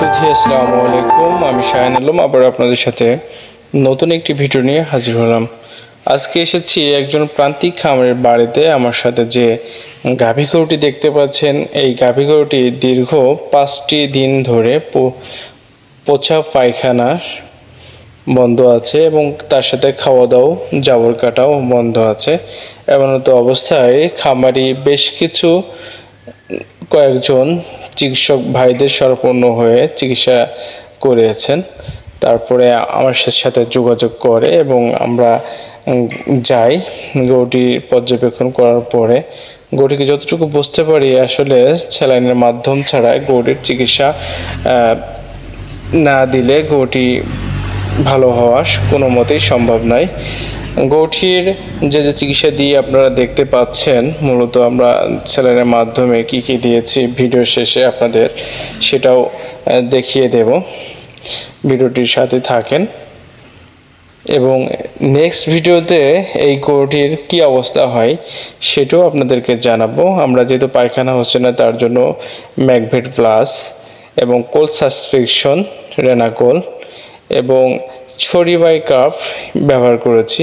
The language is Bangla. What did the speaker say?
সুধী আসসালামু আলাইকুম, আমি শাহিন আলম, আবার আপনাদের সাথে নতুন একটি ভিডিও নিয়ে হাজির হলাম। আজকে এসেছি একজন প্রান্তিক খামারের বাড়িতে, আমার সাথে যে গাভী গরুটি দেখতে পাচ্ছেন, এই গাভী গরুটি দীর্ঘ পাঁচটি দিন ধরে পোছা পায়খানা বন্ধ আছে এবং তার সাথে খাওয়া দাওয়া জাবর কাটাও বন্ধ আছে। এমনত অবস্থায় খামারি বেশ কিছু কয়েকজন চিকিৎসক ভাইদের সরপন্ন হয়ে চিকিৎসা করেছেন তারপরে আমার সাথে যোগাযোগ করে এবং আমরা যাই। গরুটি পর্যবেক্ষণ করার পরে গরুটিকে যতটুকু বুঝতে পারি আসলে স্যালাইনের মাধ্যম ছাড়া গরুটির চিকিৎসা না দিলে গরুটি ভালো হওয়া কোনো মতেই সম্ভব নয়। গৌঠির যে যে চিকিৎসা দিয়ে আপনারা দেখতে পাচ্ছেন, মূলত আমরা ছেলেনের মাধ্যমে কি কি দিয়েছি ভিডিও শেষে আপনাদের সেটাও দেখিয়ে দেব। ভিডিওটির সাথে থাকেন। এবং নেক্সট ভিডিওতে এই গরুটির কি অবস্থা হয় সেটাও আপনাদেরকে জানাব। আমরা যেহেতু পায়খানা হচ্ছে না, তার জন্য ম্যাকভেট প্লাস এবং কোল সাসপেকশন, রেনাকোল এবং ছড়ি বাই কাপ ব্যবহার করেছি।